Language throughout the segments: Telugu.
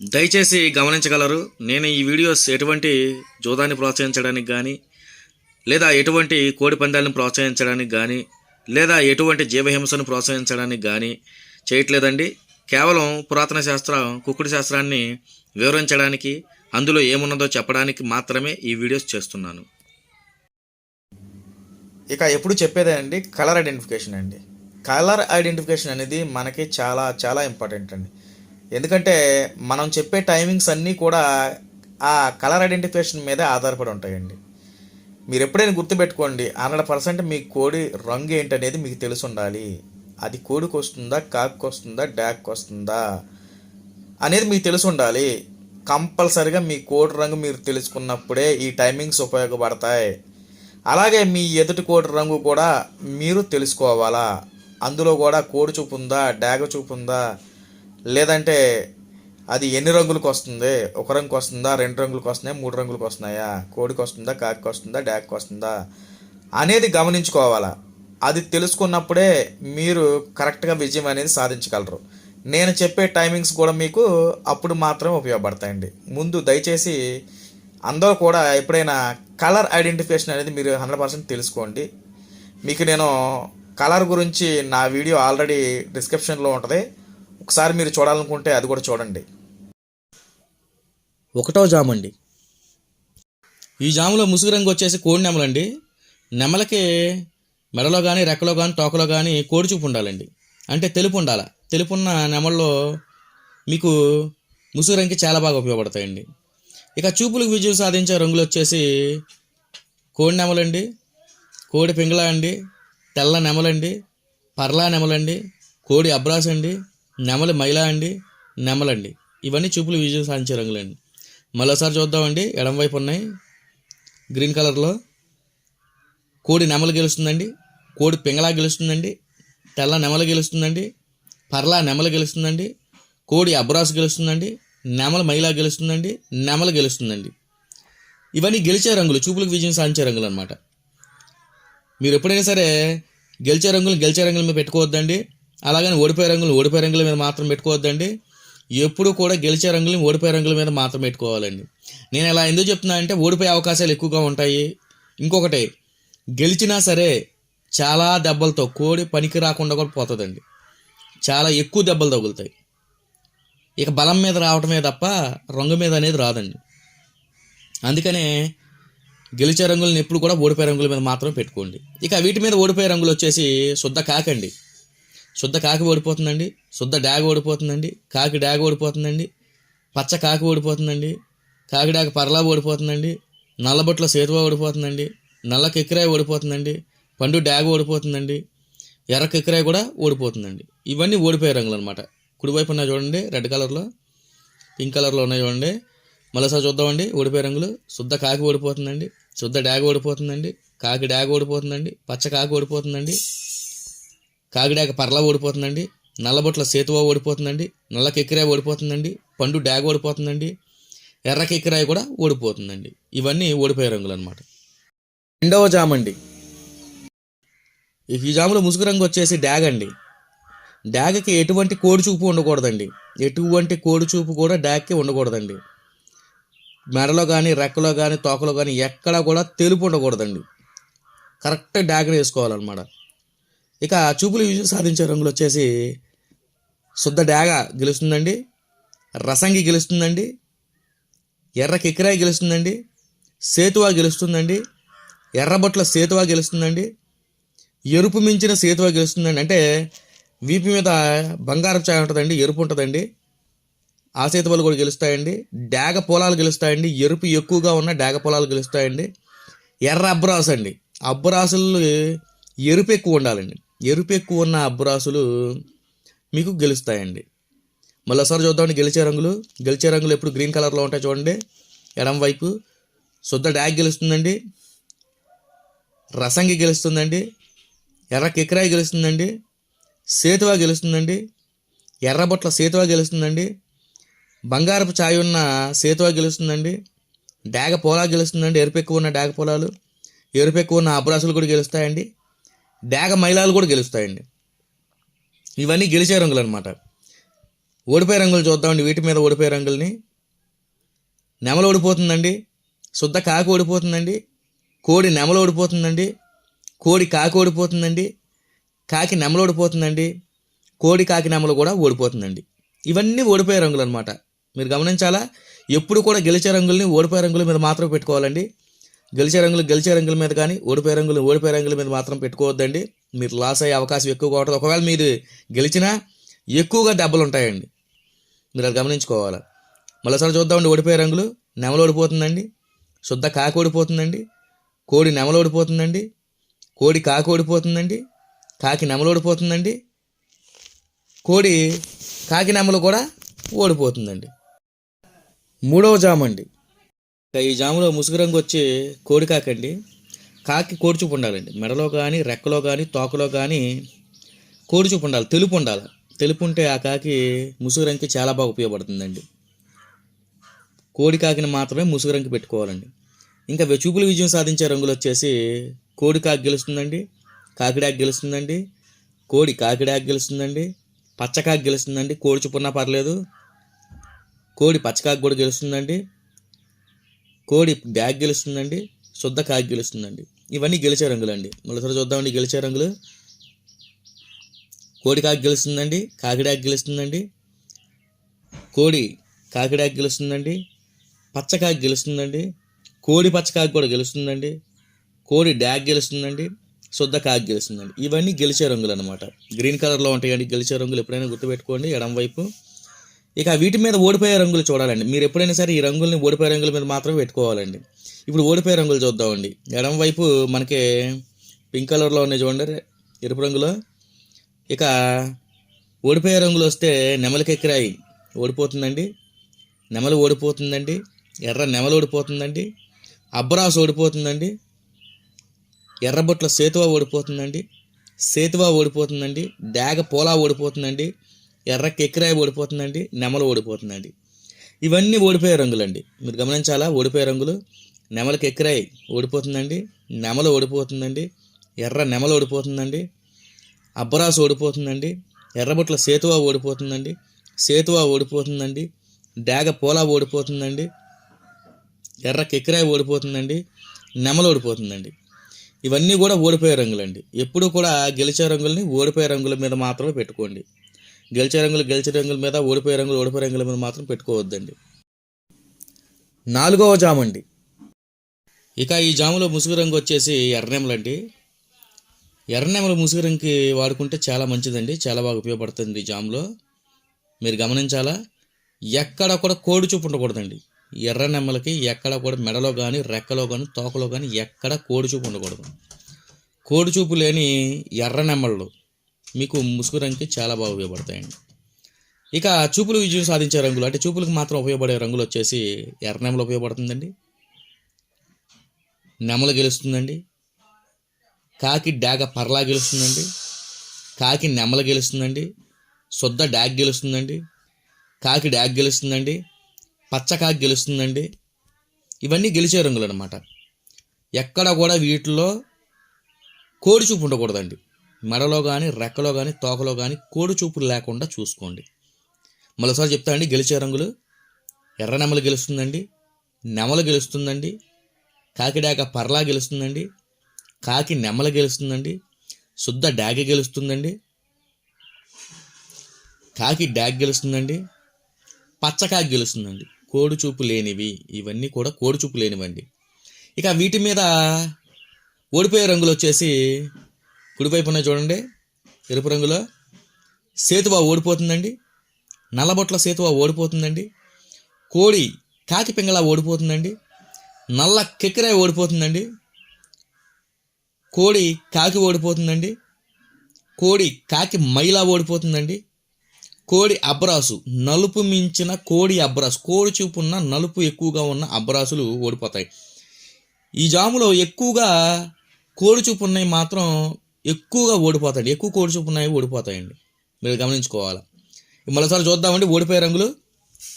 దయచేసి గమనించగలరు నేను ఈ వీడియోస్ ఎటువంటి జూదాన్ని ప్రోత్సహించడానికి కానీ లేదా ఎటువంటి కోడి పందాలను ప్రోత్సహించడానికి కానీ లేదా ఎటువంటి జీవహింసను ప్రోత్సహించడానికి కానీ చేయట్లేదండి. కేవలం పురాతన శాస్త్రం కుక్కుడు శాస్త్రాన్ని వివరించడానికి అందులో ఏమున్నదో చెప్పడానికి మాత్రమే ఈ వీడియోస్ చేస్తున్నాను. ఇక ఎప్పుడు చెప్పేదే అండి కలర్ ఐడెంటిఫికేషన్ అండి. కలర్ ఐడెంటిఫికేషన్ అనేది మనకి చాలా చాలా ఇంపార్టెంట్ అండి. ఎందుకంటే మనం చెప్పే టైమింగ్స్ అన్నీ కూడా ఆ కలర్ ఐడెంటిఫికేషన్ మీదే ఆధారపడి ఉంటాయండి. మీరు ఎప్పుడైనా గుర్తుపెట్టుకోండి హండ్రెడ్ పర్సెంట్ మీ కోడి రంగు ఏంటనేది మీకు తెలిసి ఉండాలి అది కోడికి వస్తుందా కాక్కి వస్తుందా డాక్కి వస్తుందా అనేది మీకు తెలిసి ఉండాలి కంపల్సరిగా మీ కోడి రంగు మీరు తెలుసుకున్నప్పుడే ఈ టైమింగ్స్ ఉపయోగపడతాయి. అలాగే మీ ఎదుటి కోడి రంగు కూడా మీరు తెలుసుకోవాలా? అందులో కూడా కోడి చూపు ఉందా డాగ చూపు ఉందా? లేదంటే అది ఎన్ని రంగులకు వస్తుంది? ఒక రంగుకి వస్తుందా? రెండు రంగులకు వస్తున్నాయా? మూడు రంగులకు వస్తున్నాయా? కోడికి వస్తుందా? కాకి వస్తుందా? డాక్కి వస్తుందా? అనేది గమనించుకోవాలా. అది తెలుసుకున్నప్పుడే మీరు కరెక్ట్గా విజయం అనేది సాధించగలరు. నేను చెప్పే టైమింగ్స్ కూడా మీకు అప్పుడు మాత్రమే ఉపయోగపడతాయండి. ముందు దయచేసి అందరూ కూడా ఎప్పుడైనా కలర్ ఐడెంటిఫికేషన్ అనేది మీరు హండ్రెడ్ పర్సెంట్ తెలుసుకోండి. మీకు నేను కలర్ గురించి నా వీడియో ఆల్రెడీ డిస్క్రిప్షన్లో ఉంటుంది. ఒకసారి మీరు చూడాలనుకుంటే అది కూడా చూడండి. ఒకటో జాము అండి. ఈ జాములో ముసుగు రంగు వచ్చేసి కోడి నెమలండి. నెమలకి మెడలో కానీ రెక్కలో కానీ తోకలో కానీ కోడి చూపు ఉండాలండి. అంటే తెలుపు ఉండాల. తెలుపున్న నెమల్లో మీకు ముసుగు రంగుకి చాలా బాగా ఉపయోగపడతాయండి. ఇక చూపులకు విజయం సాధించే రంగులు వచ్చేసి కోడి నెమలండి కోడి పింగళ అండి తెల్ల నెమలండి పర్లా నెమలండి కోడి అబ్రాస్ అండి నెమలి మైలా అండి నెమలండి. ఇవన్నీ చూపులు విజయం సాధించే రంగులండి. మరోసారి చూద్దామండి ఎడం వైపు ఉన్నాయి. గ్రీన్ కలర్లో కోడి నెమలు గెలుస్తుందండి కోడి పింగళా గెలుస్తుందండి తెల్ల నెమలు గెలుస్తుందండి పర్లా నెమలు గెలుస్తుందండి కోడి అబ్రాస్ గెలుస్తుందండి నెమల మైలా గెలుస్తుందండి నెమలు గెలుస్తుందండి. ఇవన్నీ గెలిచే రంగులు చూపులకు విజయం సాధించే రంగులు అనమాట మీరు ఎప్పుడైనా సరే గెలిచే రంగులు గెలిచే రంగులు మీరు పెట్టుకోవద్దండి. అలాగని ఓడిపోయే రంగులు ఓడిపోయే రంగుల మీద మాత్రం పెట్టుకోవద్దండి. ఎప్పుడు కూడా గెలిచే రంగులు ఓడిపోయే రంగుల మీద మాత్రం పెట్టుకోవాలండి. నేను ఇలా ఎందుకు చెప్తున్నా అంటే ఓడిపోయే అవకాశాలు ఎక్కువగా ఉంటాయి. ఇంకొకటి గెలిచినా సరే చాలా దెబ్బలతో కోడి పనికి రాకుండా కూడా పోతుందండి. చాలా ఎక్కువ దెబ్బలు తగులుతాయి. ఇక బలం మీద రావటమే తప్ప రంగు మీద అనేది రాదండి. అందుకనే గెలిచే రంగులను ఎప్పుడు కూడా ఓడిపోయే రంగుల మీద మాత్రమే పెట్టుకోండి. ఇక వీటి మీద ఓడిపోయే రంగులు వచ్చేసి శుద్ధ కాకండి. శుద్ధ కాకి ఓడిపోతుందండి శుద్ధ డాగ్ ఓడిపోతుందండి కాకి డాగ్ ఓడిపోతుందండి పచ్చ కాకి ఓడిపోతుందండి కాకి డాగ్ పర్లా ఓడిపోతుందండి నల్లబొట్ల సేతువ ఓడిపోతుందండి నల్ల కిక్కిరాయి ఓడిపోతుందండి పండు డాగ్ ఓడిపోతుందండి ఎర్ర కిక్కిరాయి కూడా ఓడిపోతుందండి. ఇవన్నీ ఓడిపోయే రంగులు అనమాట కుడివైపు ఉన్నాయి చూడండి రెడ్ కలర్లో పింక్ కలర్లో ఉన్నాయి చూడండి. మరోసారి చూద్దామండి ఓడిపోయే రంగులు. శుద్ధ కాకి ఓడిపోతుందండి శుద్ధ డాగ్ ఓడిపోతుందండి కాకి డాగ్ ఓడిపోతుందండి పచ్చ కాకి ఓడిపోతుందండి. కాకిడాక పర్లా ఓడిపోతుందండి నల్లబొట్ల సేతువ ఓడిపోతుందండి నల్ల కెక్కిరాయి ఓడిపోతుందండి పండు డాగ్ ఓడిపోతుందండి ఎర్ర కెక్కిరాయి కూడా ఓడిపోతుందండి. ఇవన్నీ ఓడిపోయే రంగులు అనమాట రెండవ జామ్ అండి ఈ జాములో ముసుగు రంగు వచ్చేసి డాగ్ అండి. డాగ్కి ఎటువంటి కోడి చూపు ఉండకూడదండి. ఎటువంటి కోడి చూపు కూడా డాగ్కి ఉండకూడదండి. మెడలో కానీ రెక్కలో కానీ తోకలో కానీ ఎక్కడా కూడా తెలుపు ఉండకూడదండి. కరెక్ట్ డాగ్ని వేసుకోవాలన్నమాట. ఇక చూపులు విజయం సాధించే రంగులు వచ్చేసి శుద్ధ డాగ గెలుస్తుందండి రసంగి గెలుస్తుందండి ఎర్ర కిక్కిరాయి గెలుస్తుందండి సేతువా గెలుస్తుందండి ఎర్రబొట్ల సేతువా గెలుస్తుందండి ఎరుపు మించిన సేతువా గెలుస్తుందండి. అంటే వీపు మీద బంగారం ఛాయ ఉంటుందండి ఎరుపు ఉంటుందండి ఆ సేతువాలు కూడా గెలుస్తాయండి డాగ పొలాలు గెలుస్తాయండి ఎరుపు ఎక్కువగా ఉన్న డాగ పొలాలు గెలుస్తాయండి ఎర్ర అబ్బరాసు అండి అబ్బరాసులు ఎరుపు ఎక్కువ ఉండాలండి. ఎరుపు ఎక్కువ ఉన్న అబ్బురాసులు మీకు గెలుస్తాయండి. మళ్ళీసారి చూద్దామండి గెలిచే రంగులు. గెలిచే రంగులు ఎప్పుడు గ్రీన్ కలర్లో ఉంటాయి చూడండి. ఎడం వైపు శుద్ధ డాగ్ గెలుస్తుందండి. రసంగి గెలుస్తుందండి. ఎర్ర కిక్రాయి గెలుస్తుందండి. సేతువా గెలుస్తుందండి. ఎర్రబొట్ల సేతువా గెలుస్తుందండి. బంగారపు ఛాయ్ ఉన్న సేతువా గెలుస్తుందండి. డాగ పోలా గెలుస్తుందండి. ఎరుపు ఎక్కువ ఉన్న డాగ పొలాలు. ఎరుపు ఎక్కువ ఉన్న అబ్రాసులు కూడా గెలుస్తాయండి. డాగ మైలాలు కూడా గెలుస్తాయండి. ఇవన్నీ గెలిచే రంగులు అనమాట ఓడిపోయే రంగులు చూద్దామండి. వీటి మీద ఓడిపోయే రంగుల్ని. నెమలు ఓడిపోతుందండి. శుద్ధ కాకి ఓడిపోతుందండి. కోడి నెమలు ఓడిపోతుందండి. కోడి కాకి ఓడిపోతుందండి. కాకి నెమలు ఓడిపోతుందండి. కోడి కాకి నెమలు కూడా ఓడిపోతుందండి. ఇవన్నీ ఓడిపోయే రంగులు అనమాట మీరు గమనించాలా? ఎప్పుడు కూడా గెలిచే రంగుల్ని ఓడిపోయే రంగుల మీద మాత్రం పెట్టుకోవాలండి. గెలిచే రంగులు గెలిచే రంగుల మీద కానీ ఓడిపోయే రంగులు ఓడిపోయే రంగుల మీద మాత్రం పెట్టుకోవద్దండి. మీరు లాస్ అయ్యే అవకాశం ఎక్కువగా ఉంటుంది. ఒకవేళ మీరు గెలిచినా ఎక్కువగా దెబ్బలు ఉంటాయండి. మీరు అది గమనించుకోవాలి. మరోసారి చూద్దామండి ఓడిపోయే రంగులు నెమలు ఓడిపోతుందండి. శుద్ధ కాకి ఓడిపోతుందండి. కోడి నెమలు ఓడిపోతుందండి. కోడి కాకి ఓడిపోతుందండి. కాకి నెమలు ఓడిపోతుందండి. కోడి కాకి నెమలు కూడా ఓడిపోతుందండి. మూడవ జాము అండి ఈ జాములో ముసుగు రంగు వచ్చి కోడి కాకండి. కాకి కోడి చూపు ఉండాలండి. మెడలో కానీ రెక్కలో కానీ తోకలో కానీ కోడి చూపు ఉండాలి. తెలుపు ఉండాలి. తెలుపు ఉంటే ఆ కాకి ముసుగు రంగుకి చాలా బాగా ఉపయోగపడుతుందండి. కోడి కాకిని మాత్రమే ముసుగు రంగు పెట్టుకోవాలండి. ఇంకా వె- చూపులు విజయం సాధించే రంగులు వచ్చేసి కోడి కాకి గెలుస్తుందండి. కాకిడాకి గెలుస్తుందండి. కోడి కాకిడాకి గెలుస్తుందండి. పచ్చకాకి గెలుస్తుందండి. కోడి చూపున్నా పర్లేదు. కోడి పచ్చకాకి కూడా గెలుస్తుందండి. కోడి బ్యాగ్ గెలుస్తుందండి శుద్ధ కాకి గెలుస్తుందండి. ఇవన్నీ గెలిచే రంగులండి. మరోసారి చూద్దామండి గెలిచే రంగులు. కోడి కాకి గెలుస్తుందండి కాకిడాకి గెలుస్తుందండి. కోడి కాకిడాకి గెలుస్తుందండి పచ్చకాకి గెలుస్తుందండి. కోడి పచ్చకాకి కూడా గెలుస్తుందండి. కోడి డ్యాగ్ గెలుస్తుందండి శుద్ధ కాకి గెలుస్తుందండి. ఇవన్నీ గెలిచే రంగులు అనమాట గ్రీన్ కలర్లో ఉంటాయండి గెలిచే రంగులు. ఎప్పుడైనా గుర్తుపెట్టుకోండి ఎడం వైపు ఇక వీటి మీద ఓడిపోయే రంగులు చూడాలండి. మీరు ఎప్పుడైనా సరే ఈ రంగుల్ని ఓడిపోయే రంగుల మీద మాత్రమే పెట్టుకోవాలండి. ఇప్పుడు ఓడిపోయే రంగులు చూద్దామండి. ఎడం వైపు మనకి పింక్ కలర్లో ఉన్నాయి చూడండి ఎరుపు రంగులో. ఇక ఓడిపోయే రంగులు వస్తే నెమలకెక్కిరాయి ఓడిపోతుందండి. నెమలు ఓడిపోతుందండి. ఎర్ర నెమలు ఓడిపోతుందండి. అబ్బరాసు ఓడిపోతుందండి. ఎర్రబొట్ల సేతువ ఓడిపోతుందండి. సేతువ ఓడిపోతుందండి. డాగ పోలా ఓడిపోతుందండి. ఎర్ర కెక్కిరాయి ఓడిపోతుందండి నెమలు ఓడిపోతుందండి. ఇవన్నీ ఓడిపోయే రంగులండి. మీరు గమనించాలా? ఓడిపోయే రంగులు. నెమలకి కెక్కిరాయి ఓడిపోతుందండి నెమలు ఓడిపోతుందండి ఎర్ర నెమలు ఓడిపోతుందండి అబ్బరాసు ఓడిపోతుందండి ఎర్రబొట్ల సేతువ ఓడిపోతుందండి సేతువ ఓడిపోతుందండి డాగ పోలా ఓడిపోతుందండి ఎర్ర కెక్కిరాయి ఓడిపోతుందండి నెమలు ఓడిపోతుందండి. ఇవన్నీ కూడా ఓడిపోయే రంగులండి. ఎప్పుడు కూడా గెలిచే రంగుల్ని ఓడిపోయే రంగుల మీద మాత్రమే పెట్టుకోండి. గెలిచే రంగులు గెలిచే రంగుల మీద ఓడిపోయే రంగులు ఓడిపోయే రంగుల మీద మాత్రం పెట్టుకోవద్దండి. నాలుగవ జాము అండి. ఇక ఈ జాములో ముసుగు రంగు వచ్చేసి ఎర్రనెమలండి. ఎర్రనెమల ముసుగు రంగుకి వాడుకుంటే చాలా మంచిదండి చాలా బాగా ఉపయోగపడుతుంది ఈ జాములో. మీరు గమనించాలా? ఎక్కడ కూడా కోడి చూపు ఉండకూడదండి. ఎర్ర నెమ్మలకి ఎక్కడ కూడా మెడలో కానీ రెక్కలో కానీ తోకలో కానీ ఎక్కడ కోడి చూపు ఉండకూడదు. కోడి చూపు లేని ఎర్ర నెమ్మళ్ళు మీకు ముసుగు రంగుకి చాలా బాగా ఉపయోగపడతాయండి. ఇక చూపులు విజయం సాధించే రంగులు అంటే చూపులకు మాత్రం ఉపయోగపడే రంగులు వచ్చేసి ఎర్ర నెమలు ఉపయోగపడుతుందండి. నెమలు గెలుస్తుందండి. కాకి డాగ పర్లా గెలుస్తుందండి. కాకి నెమల గెలుస్తుందండి. శుద్ధ డాగ్ గెలుస్తుందండి. కాకి డాగ్ గెలుస్తుందండి. పచ్చ కాకి గెలుస్తుందండి. ఇవన్నీ గెలిచే రంగులు అనమాట ఎక్కడ కూడా వీటిలో కోడి చూపు ఉండకూడదండి. మెడలో కానీ రెక్కలో కానీ తోకలో కానీ కోడి చూపులు లేకుండా చూసుకోండి. మరోసారి చెప్తానండి గెలిచే రంగులు ఎర్ర నెమలు గెలుస్తుందండి నెమలు గెలుస్తుందండి కాకిడాక పర్లా గెలుస్తుందండి కాకి నెమల గెలుస్తుందండి శుద్ధ డాగ గెలుస్తుందండి కాకి డాగ్ గెలుస్తుందండి పచ్చకాకి గెలుస్తుందండి. కోడి చూపు లేనివి ఇవన్నీ కూడా కోడి చూపు లేనివండి. ఇక వీటి మీద ఓడిపోయే రంగులు వచ్చేసి కుడివైపు ఉన్నాయి చూడండి. ఎరుపు రంగులో. సేతువా ఓడిపోతుందండి. నల్లబొట్ల సేతువా ఓడిపోతుందండి. కోడి కాకి పింగళ ఓడిపోతుందండి. నల్ల కెక్కిరాయ ఓడిపోతుందండి. కోడి కాకి ఓడిపోతుందండి. కోడి కాకి మైలా ఓడిపోతుందండి. కోడి అబ్రాసు. నలుపు మించిన కోడి అబ్రాసు. కోడి చూపున్న నలుపు ఎక్కువగా ఉన్న అబ్రాసులు ఓడిపోతాయి. ఈ జాములో ఎక్కువగా కోడి చూపు ఉన్నాయి మాత్రం ఎక్కువగా ఓడిపోతాయండి ఎక్కువ కోడిచూపు ఉన్నాయి ఓడిపోతాయండి. మీరు గమనించుకోవాలి. మరోసారి చూద్దామండి ఓడిపోయే రంగులు.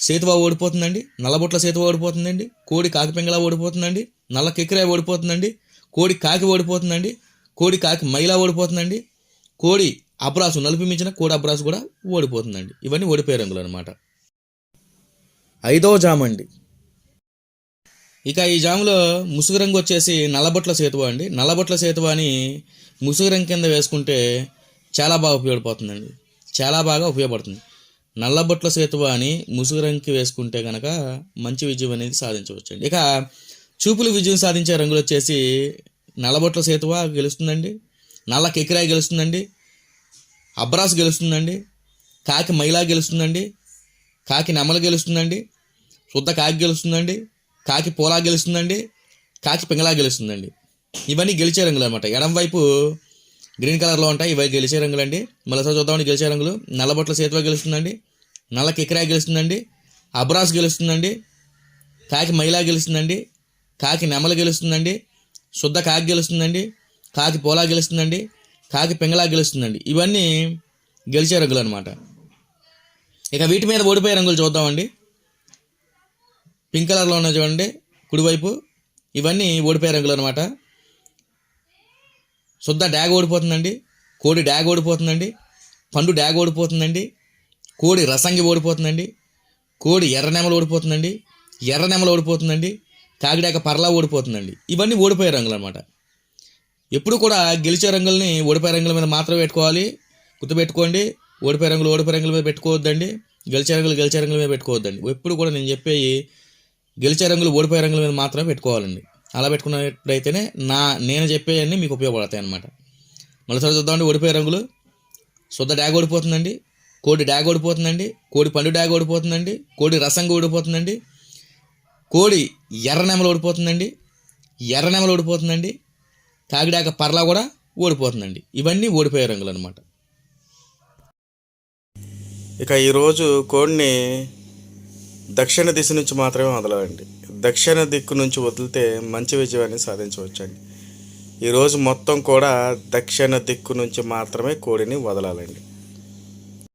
సేతువా ఓడిపోతుందండి నల్లబొట్ల సేతువా ఓడిపోతుందండి కోడి కాకి ఓడిపోతుందండి నల్ల కెక్కిరాయ ఓడిపోతుందండి కోడి కాకి ఓడిపోతుందండి కోడి కాకి మైలా ఓడిపోతుందండి కోడి అబ్రాసు నలుపు మించిన కోడి అబ్రాసు కూడా ఓడిపోతుందండి. ఇవన్నీ ఓడిపోయే రంగులు అనమాట ఐదో జామండి. అండి ఇక ఈ జాములో ముసుగు రంగు వచ్చేసి నల్లబొట్ల సేతువ అండి. నల్లబొట్ల సేతువ అని ముసుగు రంగు కింద వేసుకుంటే చాలా బాగా ఉపయోగపడుతుందండి. చాలా బాగా ఉపయోగపడుతుంది. నల్లబొట్ల సేతువ అని ముసుగు రంగుకి వేసుకుంటే కనుక మంచి విజయం అనేది సాధించవచ్చు అండి ఇక చూపులు విజయం సాధించే రంగులు వచ్చేసి నల్లబొట్ల సేతువ గెలుస్తుందండి. నల్ల కెకిరాయి గెలుస్తుందండి. అబ్రాస్ గెలుస్తుందండి. కాకి మైలా గెలుస్తుందండి. కాకి నెమలు గెలుస్తుందండి. శుద్ధ కాకి గెలుస్తుందండి. కాకి పోలా గెలుస్తుందండి కాకి పింగలా గెలుస్తుందండి. ఇవన్నీ గెలిచే రంగులు అనమాట ఎడం వైపు గ్రీన్ కలర్లో ఉంటాయి ఇవి గెలిచే రంగులు అండి మళ్ళీ చూద్దామని గెలిచే రంగులు. నల్లబొట్ల సేతువ గెలుస్తుందండి నల్ల కిక్రాయి గెలుస్తుందండి అబ్రాస్ గెలుస్తుందండి కాకి మైలా గెలుస్తుందండి కాకి నెమల గెలుస్తుందండి శుద్ధ కాకి గెలుస్తుందండి కాకి పోలా గెలుస్తుందండి కాకి పింగలా గెలుస్తుందండి. ఇవన్నీ గెలిచే రంగులు అనమాట ఇక వీటి మీద ఓడిపోయే రంగులు చూద్దామండి. పింక్ కలర్లో ఉన్నాయి చూడండి కుడివైపు. ఇవన్నీ ఓడిపోయే రంగులు అనమాట శుద్ధ డ్యాగ్ ఓడిపోతుందండి కోడి డ్యాగ్ ఓడిపోతుందండి పండు డ్యాగ్ ఓడిపోతుందండి కోడి రసంగి ఓడిపోతుందండి కోడి ఎర్ర నెమలు ఓడిపోతుందండి ఎర్ర నెమలు ఓడిపోతుందండి కాకిడాక పర్లా ఓడిపోతుందండి. ఇవన్నీ ఓడిపోయే రంగులు అనమాట ఎప్పుడు కూడా గెలిచే రంగుల్ని ఓడిపోయే రంగుల మీద మాత్రమే పెట్టుకోవాలి. గుర్తుపెట్టుకోండి ఓడిపోయే రంగులు ఓడిపోయే రంగుల మీద పెట్టుకోవద్దండి గెలిచే రంగులు గెలిచే రంగుల మీద పెట్టుకోవద్దండి. ఎప్పుడు కూడా నేను చెప్పేవి గెలిచే రంగులు ఓడిపోయే రంగుల మీద మాత్రమే పెట్టుకోవాలండి. అలా పెట్టుకున్నప్పుడైతేనే నా నేను చెప్పేవన్నీ మీకు ఉపయోగపడతాయి అనమాట మళ్ళీ చూద్దామండి ఓడిపోయే రంగులు. శుద్ధ డ్యాగ్ ఓడిపోతుందండి కోడి డ్యాగ్ ఓడిపోతుందండి కోడి పండు డ్యాగ్ ఓడిపోతుందండి కోడి రసంగా ఓడిపోతుందండి కోడి ఎర్ర నెమలు ఓడిపోతుందండి ఎర్ర నెమలు ఓడిపోతుందండి కాకిడాక పర్లా కూడా ఓడిపోతుందండి. ఇవన్నీ ఓడిపోయే రంగులు అనమాట ఇక ఈరోజు కోడిని దక్షిణ దిశ నుంచి మాత్రమే వదలాలండి. దక్షిణ దిక్కు నుంచి వదిలితే మంచి విజయాన్ని సాధించవచ్చండి. ఈరోజు మొత్తం కూడా దక్షిణ దిక్కు నుంచి మాత్రమే కోడిని వదలాలండి.